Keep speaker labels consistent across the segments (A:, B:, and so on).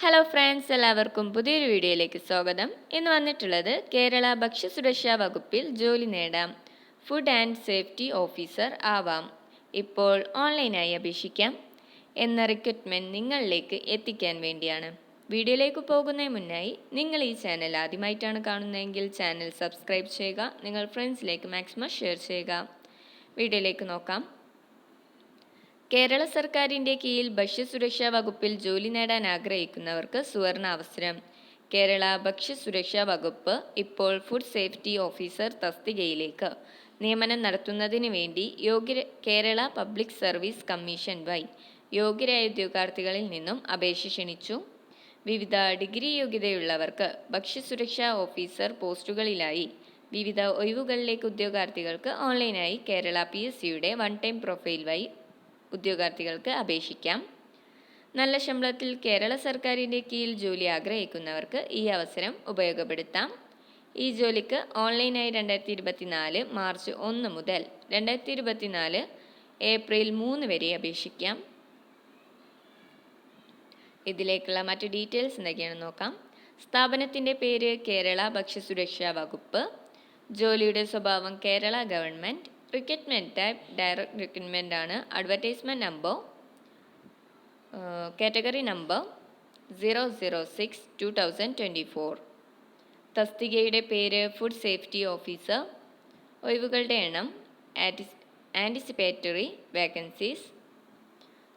A: Hello friends എല്ലാവർക്കും പുതിയൊരു വീഡിയോയിലേക്ക് സ്വാഗതം. ഇന്ന് വന്നിട്ടുള്ളത് കേരള ഭക്ഷ്യസുരക്ഷാ വകുപ്പിൽ ജോലി നേടാം. ഫുഡ് ആൻഡ് സേഫ്റ്റി ഓഫീസർ ആവാം. ഇപ്പോൾ ഓൺലൈനായി അപേക്ഷിക്കാം. എന്ന റിക്രൂട്ട്മെന്റ് നിങ്ങളിലേക്ക് എത്തിക്കാൻ വേണ്ടിയാണ്. വീഡിയോയിലേക്ക് പോകുന്നതിന് മുന്നായി നിങ്ങൾ ഈ ചാനൽ ആദ്യമായിട്ടാണ് കാണുന്നതെങ്കിൽ ചാനൽ സബ്സ്ക്രൈബ് ചെയ്യുക. നിങ്ങൾ ഫ്രണ്ട്സിലേക്ക് മാക്സിമം ഷെയർ ചെയ്യുക. വീഡിയോയിലേക്ക് നോക്കാം. കേരള സർക്കാരിന്റെ കീഴിൽ ഭക്ഷ്യസുരക്ഷാ വകുപ്പിൽ ജോലി നേടാൻ ആഗ്രഹിക്കുന്നവർക്ക് സുവർണ അവസരം. കേരള ഭക്ഷ്യസുരക്ഷാ വകുപ്പ് ഇപ്പോൾ ഫുഡ് സേഫ്റ്റി ഓഫീസർ തസ്തികയിലേക്ക്. നിയമനം നടത്തുന്നതിന് വേണ്ടി യോഗ്യ കേരള പബ്ലിക് സർവീസ് കമ്മീഷൻ വൈ. യോഗ്യരായ ഉദ്യോഗാർത്ഥികളിൽ നിന്നും അപേക്ഷ ക്ഷണിച്ചു. വിവിധ ഡിഗ്രി യോഗ്യതയുള്ളവർക്ക് ഭക്ഷ്യസുരക്ഷാ ഓഫീസർ പോസ്റ്റുകളിലായി. വിവിധ ഒഴിവുകളിലേക്ക് ഉദ്യോഗാർത്ഥികൾക്ക് ഓൺലൈനായി കേരള പി എസ് സിയുടെ വൺ ടൈം പ്രൊഫൈൽ വഴി ഉദ്യോഗാർത്ഥികൾക്ക് അപേക്ഷിക്കാം. നല്ല ശമ്പളത്തിൽ കേരള സർക്കാരിന്റെ കീഴിൽ ജോലി ആഗ്രഹിക്കുന്നവർക്ക് ഈ അവസരം ഉപയോഗപ്പെടുത്താം. ഈ ജോലിക്ക് ഓൺലൈനായി രണ്ടായിരത്തി ഇരുപത്തിനാല് മാർച്ച് ഒന്ന് മുതൽ രണ്ടായിരത്തി ഇരുപത്തിനാല് ഏപ്രിൽ മൂന്ന് വരെ അപേക്ഷിക്കാം. ഇതിലേക്കുള്ള മറ്റ് ഡീറ്റെയിൽസ് എന്തൊക്കെയാണെന്ന് നോക്കാം. സ്ഥാപനത്തിന്റെ പേര് കേരള ഭക്ഷ്യസുരക്ഷാ വകുപ്പ്. ജോലിയുടെ സ്വഭാവം Kerala government recruitment type direct recruitment ആണ്. Advertisement number category number zero zero six two thousand twenty four തസ്തികയുടെ പേര് ഫുഡ് സേഫ്റ്റി ഓഫീസർ ഒഴിവുകളുടെ എണ്ണം ആന്റിസിപ്പേറ്ററി വേക്കൻസീസ്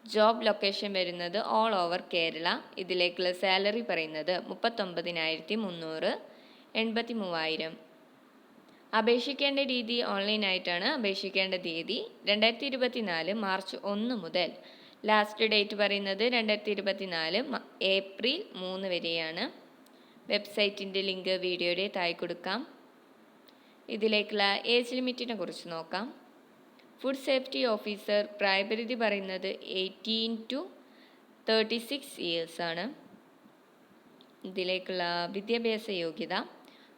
A: ജോബ് ലൊക്കേഷൻ വരുന്നത് ഓൾ ഓവർ കേരള ഇതിലേക്കുള്ള സാലറി പറയുന്നത് മുപ്പത്തൊമ്പതിനായിരത്തി മുന്നൂറ് എൺപത്തി മൂവായിരം അപേക്ഷിക്കേണ്ട രീതി ഓൺലൈനായിട്ടാണ് അപേക്ഷിക്കേണ്ട തീയതി. രണ്ടായിരത്തി ഇരുപത്തിനാല് മാർച്ച് ഒന്ന് മുതൽ ലാസ്റ്റ് ഡേറ്റ് പറയുന്നത് രണ്ടായിരത്തി ഇരുപത്തിനാല് ഏപ്രിൽ മൂന്ന് വരെയാണ്. വെബ്സൈറ്റിന്റെ ലിങ്ക് വീഡിയോയുടെ തായി കൊടുക്കാം. ഇതിലേക്കുള്ള ഏജ് ലിമിറ്റിനെ കുറിച്ച് നോക്കാം. ഫുഡ് സേഫ്റ്റി ഓഫീസർ പ്രായപരിധി പറയുന്നത് എയ്റ്റീൻ ടു തേർട്ടി സിക്സ് ഇയേഴ്സാണ് ഇതിലേക്കുള്ള വിദ്യാഭ്യാസ യോഗ്യത.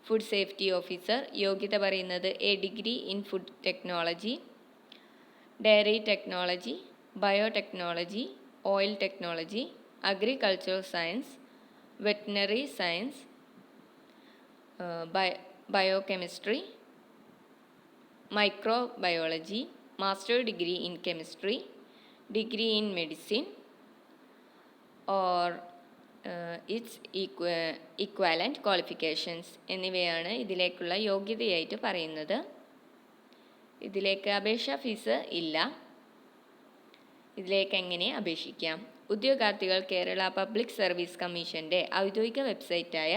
A: ഫുഡ് സേഫ്റ്റി ഓഫീസർ യോഗ്യത പറയുന്നത് a degree in food technology dairy technology biotechnology oil technology agricultural science veterinary science biochemistry microbiology master degree in chemistry degree in medicine or its equi equivalent qualifications എന്നിവയാണ് ഇതിലേക്കുള്ള യോഗ്യതയായിട്ട് പറയുന്നത്. ഇതിലേക്ക് അപേക്ഷാ fees ഇല്ല. ഇതിലേക്ക് എങ്ങനെ അപേക്ഷിക്കാം? ഉദ്യോഗാർത്ഥികൾ കേരള പബ്ലിക് സർവീസ് കമ്മീഷന്റെ ഔദ്യോഗിക വെബ്സൈറ്റായ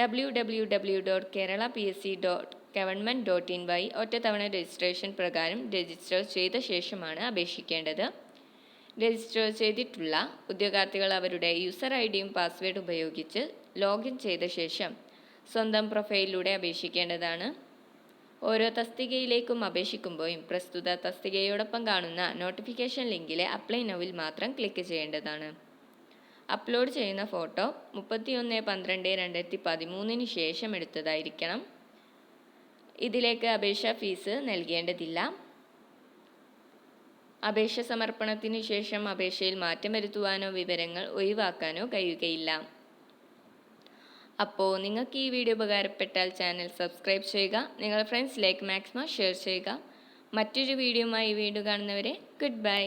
A: W W W dot Kerala P S C dot government dot in Y ഒറ്റത്തവണ രജിസ്ട്രേഷൻ പ്രകാരം രജിസ്റ്റർ ചെയ്ത ശേഷമാണ് അപേക്ഷിക്കേണ്ടത്. രജിസ്റ്റർ ചെയ്തിട്ടുള്ള ഉദ്യോഗാർത്ഥികൾ അവരുടെ യൂസർ ഐ ഡിയും പാസ്വേഡ് ഉപയോഗിച്ച് ലോഗിൻ ചെയ്ത ശേഷം സ്വന്തം പ്രൊഫൈലിലൂടെ അപേക്ഷിക്കേണ്ടതാണ്. ഓരോ തസ്തികയിലേക്കും അപേക്ഷിക്കുമ്പോഴും പ്രസ്തുത തസ്തികയോടൊപ്പം കാണുന്ന നോട്ടിഫിക്കേഷൻ ലിങ്കിലെ അപ്ലൈ നൗവിൽ മാത്രം ക്ലിക്ക് ചെയ്യേണ്ടതാണ്. അപ്ലോഡ് ചെയ്യുന്ന ഫോട്ടോ മുപ്പത്തിയൊന്ന് പന്ത്രണ്ട് രണ്ടായിരത്തി പതിമൂന്നിന് ശേഷം എടുത്തതായിരിക്കണം. ഇതിലേക്ക് അപേക്ഷാ ഫീസ് നൽകേണ്ടതില്ല. അപേക്ഷ സമർപ്പണത്തിന് ശേഷം അപേക്ഷയിൽ മാറ്റം വരുത്തുവാനോ വിവരങ്ങൾ ഒഴിവാക്കാനോ കഴിയുകയില്ല. അപ്പോൾ നിങ്ങൾക്ക് ഈ വീഡിയോ ഉപകാരപ്പെട്ടാൽ ചാനൽ സബ്സ്ക്രൈബ് ചെയ്യുക നിങ്ങളുടെ ഫ്രണ്ട്സിലേക്ക് മാക്സിമം ഷെയർ ചെയ്യുക. മറ്റൊരു വീഡിയോയുമായി വീണ്ടും കാണുന്നവരെ ഗുഡ് ബൈ.